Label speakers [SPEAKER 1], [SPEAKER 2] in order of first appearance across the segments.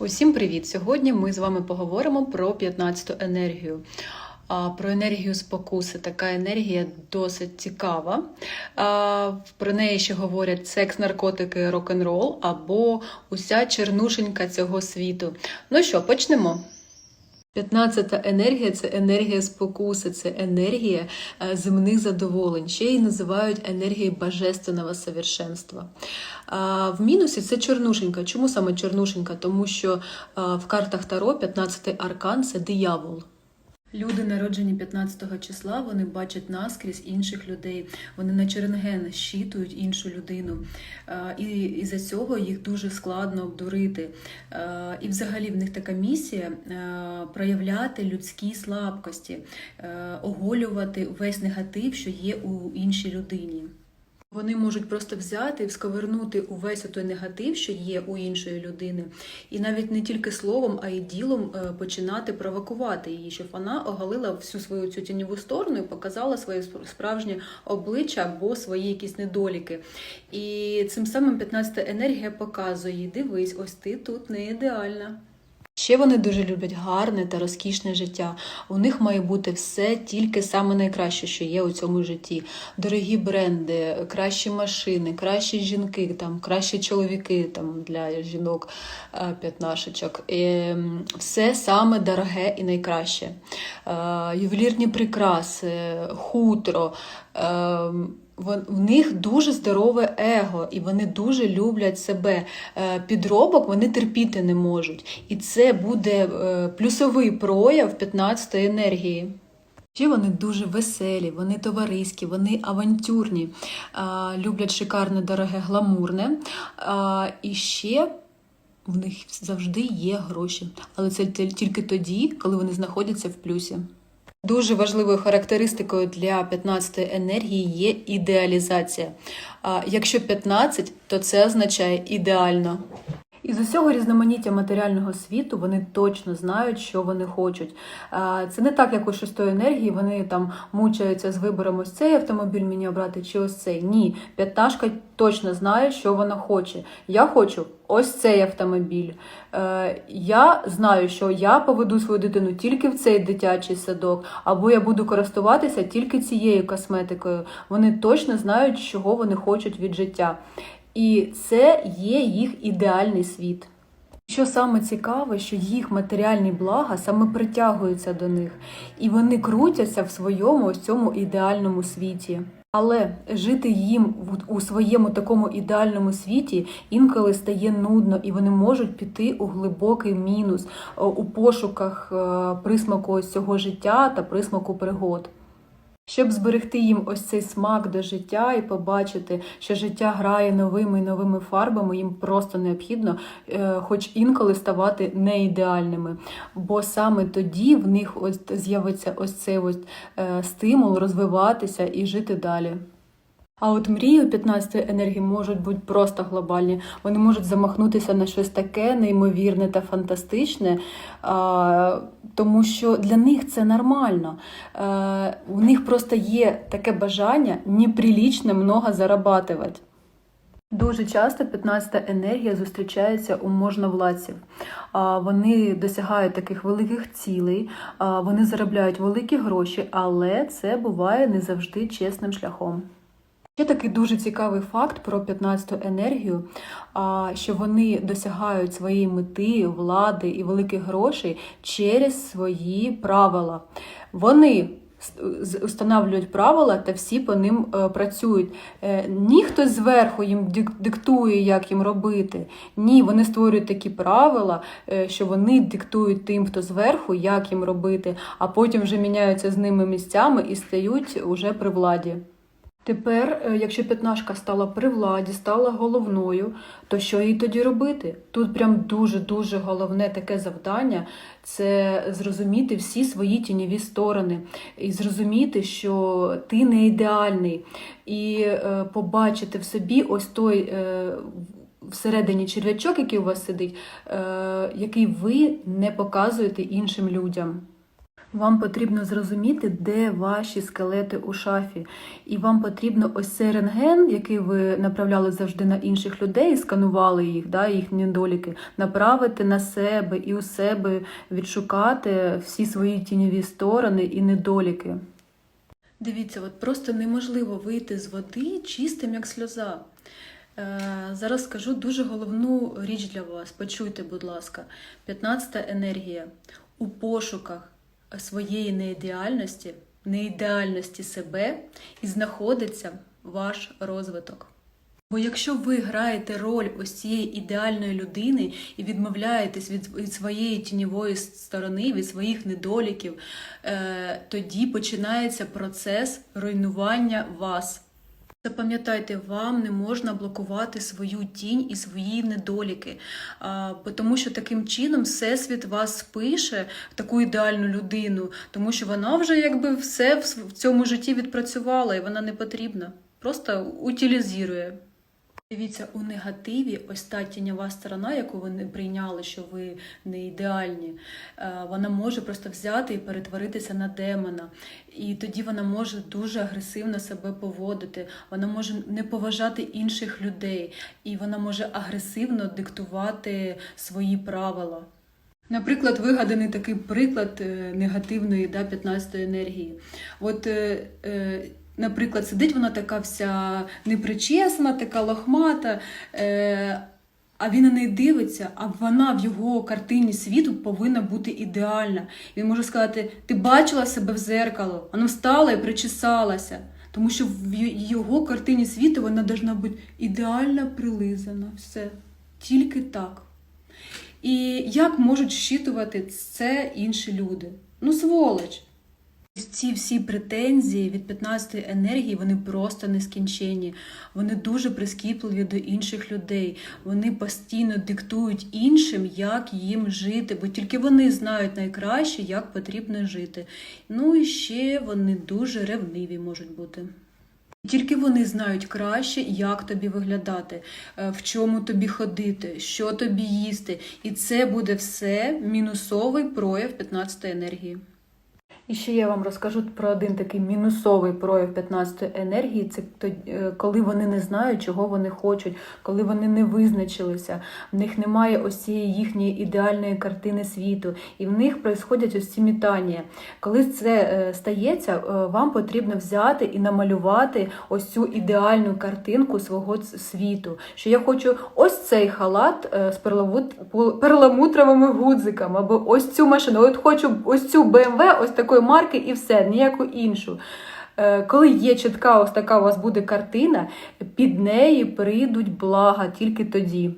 [SPEAKER 1] Усім привіт! Сьогодні ми з вами поговоримо про 15-ту енергію. Про енергію спокуси. Така енергія досить цікава. Про неї ще говорять секс, наркотики, рок-н-рол або уся чернушенька цього світу. Ну що, почнемо. 15-та енергія це енергія спокуси, це енергія е, земних задоволень. Ще її називають енергією божественного совершенства. В мінусі це чорнушенька. Чому саме чорнушенька? Тому що в картах Таро 15-й аркан це диявол. Люди, народжені 15 числа, вони бачать наскрізь інших людей. Вони на черенген щитують іншу людину. Е, І із-за цього їх дуже складно обдурити. Е, І взагалі в них така місія е, проявляти людські слабкості, оголювати весь негатив, що є у іншій людині. Вони можуть просто взяти і всковернути увесь той негатив, що є у іншої людини, і навіть не тільки словом, а й ділом е, починати провокувати її, щоб вона оголила всю свою цю тіньову сторону і показала своє сп- справжнє обличчя або свої якісь недоліки. І цим самим 15-та енергія показує: дивись, ось ти тут не ідеальна. Ще вони дуже люблять гарне та розкішне життя. У них має бути все тільки саме найкраще, що є у цьому житті. Дорогі бренди, кращі машини, кращі жінки, там кращі чоловіки там для жінок е, п'ятнашечок. Все саме дороге і найкраще. Е, Ювелірні прикраси, хутро. В них дуже здорове его, і вони дуже люблять себе. Е, Підробок вони терпіти не можуть. І це буде е, плюсовий прояв 15-ї енергії. Ще вони дуже веселі, вони товариські, вони авантюрні, люблять шикарне, дороге, гламурне. І ще в них завжди є гроші, але це тільки тоді, коли вони знаходяться в плюсі. Дуже важливою характеристикою для 15-ї енергії є ідеалізація. А якщо 15, то це означає ідеально. Із усього різноманіття матеріального світу вони точно знають, що вони хочуть. Це не так, як у шестої енергії. Вони там мучаються з вибором ось цей автомобіль мені обрати чи ось цей. Ні, п'ятнашка точно знає, що вона хоче. Я хочу ось цей автомобіль. Е, Я знаю, що я поведу свою дитину тільки в цей дитячий садок, або я буду користуватися тільки цією косметикою. Вони точно знають, чого вони хочуть від життя. І це є їх ідеальний світ. Що саме цікаве, що їх матеріальні блага саме притягуються до них, і вони крутяться в своєму ось цьому ідеальному світі. Але жити їм у своєму такому ідеальному світі інколи стає нудно, і вони можуть піти у глибокий мінус е, у пошуках е, присмаку ось цього життя та присмаку пригод. Щоб зберегти їм ось цей смак до життя і побачити, що життя грає новими і новими фарбами, їм просто необхідно, е, хоч інколи ставати неідеальними. Бо саме тоді в них ось з'явиться ось цей ось е, стимул розвиватися і жити далі. А от мрії у 15 енергії можуть бути просто глобальні. Вони можуть замахнутися на щось таке неймовірне та фантастичне, тому що для них це нормально. Е, у них просто є таке бажання неприлічно много зарабатувати. Дуже часто 15-та енергія зустрічається у можновладців. Вони досягають таких великих цілей, вони заробляють великі гроші, але це буває не завжди чесним шляхом. Ще такий дуже цікавий факт про 15-ту енергію, що вони досягають своєї мети, влади і великих грошей через свої правила. Вони встановлюють правила та всі по ним е, працюють. Е, Ні хтось зверху їм диктує, як їм робити. Ні, вони створюють такі правила, е, що вони диктують тим, хто зверху, як їм робити, а потім вже міняються з ними місцями і стають уже при владі. Тепер, е, якщо п'ятнашка стала при владі, стала головною, то що їй тоді робити? Тут прям дуже-дуже головне таке завдання це зрозуміти всі свої тіньові сторони і зрозуміти, що ти не ідеальний, і е, побачити в собі ось той. Е, Всередині черв'ячок, який у вас сидить, який ви не показуєте іншим людям. Вам потрібно зрозуміти, де ваші скелети у шафі. І вам потрібно ось цей рентген, який ви направляли завжди на інших людей, сканували їх, да, їхні недоліки, направити на себе і у себе відшукати всі свої тіньові сторони і недоліки. Дивіться, от просто неможливо вийти з води чистим, як сльоза. Е, Зараз скажу дуже головну річ для вас. Почуйте, будь ласка. 15-та енергія у пошуках своєї неідеальності, неідеальності себе і знаходиться ваш розвиток. Бо якщо ви граєте роль ось цієї ідеальної людини і відмовляєтесь від, від своєї тіньової сторони, від своїх недоліків, е, тоді починається процес руйнування вас. Запам'ятайте, вам не можна блокувати свою тінь і свої недоліки, тому що таким чином всесвіт вас спише в таку ідеальну людину, тому що вона вже якби все в цьому житті відпрацювала і вона не потрібна. Просто утилізує. Дивіться, у негативі ось та тіньова сторона, яку ви не прийняли, що ви не ідеальні, е, вона може просто взяти і перетворитися на демона. І тоді вона може дуже агресивно себе поводити, вона може не поважати інших людей, і вона може агресивно диктувати свої правила. Наприклад, вигаданий такий приклад е, негативної да, 15-ї енергії. От, е, е, наприклад, сидить вона така вся непричесна, така лохмата, е, а він на неї дивиться, а вона в його картині світу повинна бути ідеальна. Він може сказати: ти бачила себе в зеркало, вона встала і причесалася. Тому що в його картині світу вона повинна бути ідеально прилизана. Все. Тільки так. І як можуть щитувати це інші люди? Ну, сволоч. Ці всі претензії від 15-ї енергії вони просто нескінченні. Вони дуже прискіпливі до інших людей. Вони постійно диктують іншим, як їм жити, бо тільки вони знають найкраще, як потрібно жити. Ну і ще вони дуже ревниві можуть бути. Тільки вони знають краще, як тобі виглядати, е, в чому тобі ходити, що тобі їсти. І це буде все мінусовий прояв 15-ї енергії. І ще я вам розкажу про один такий мінусовий прояв 15-ї енергії. Це е, коли вони не знають, чого вони хочуть, коли вони не визначилися, в них немає ось цієї їхньої ідеальної картини світу, і в них происходять ось ці мітання. Коли це е, стається, е, вам потрібно взяти і намалювати ось цю ідеальну картинку свого світу. Що я хочу ось цей халат з перламутровими гудзиками, або ось цю машину, от хочу ось цю BMW, ось такої марки, і все, ніяку іншу. Е, Коли є чітка ось така у вас буде картина, під неї прийдуть блага тільки тоді.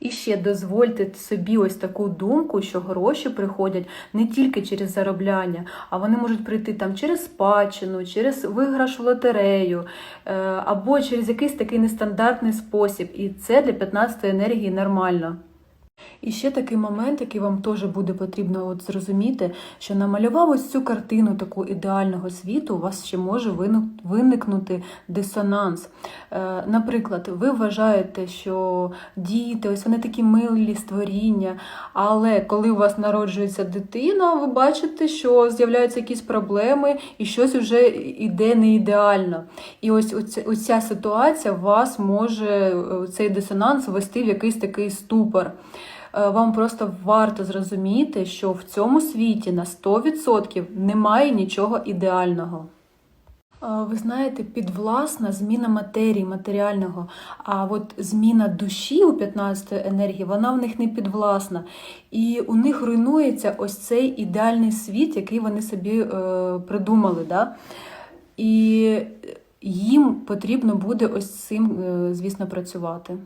[SPEAKER 1] І ще дозвольте собі ось таку думку, що гроші приходять не тільки через заробляння, а вони можуть прийти там через спадщину, через виграш в лотерею, е, або через якийсь такий нестандартний спосіб. І це для 15-ї енергії нормально. І ще такий момент, який вам теж буде потрібно от зрозуміти, що намалював ось цю картину таку ідеального світу, у вас ще може виникнути дисонанс. Е, Наприклад, ви вважаєте, що діти, ось вони такі милі створіння, але коли у вас народжується дитина, ви бачите, що з'являються якісь проблеми і щось вже іде не ідеально. І ось оця ситуація вас може е, цей дисонанс ввести в якийсь такий ступор. Е, Вам просто варто зрозуміти, що в цьому світі на 100% немає нічого ідеального. Е, Ви знаєте, підвласна зміна матерії, матеріального, а от зміна душі у 15-ї енергії, вона в них не підвласна. І у них руйнується ось цей ідеальний світ, який вони собі е, придумали. Да? І їм потрібно буде ось цим, е, звісно, працювати.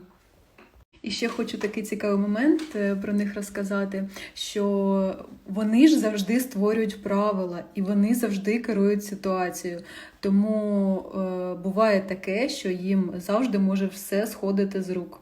[SPEAKER 1] І ще хочу такий цікавий момент е, про них розказати, що вони ж завжди створюють правила і вони завжди керують ситуацією. Тому е, буває таке, що їм завжди може все сходити з рук.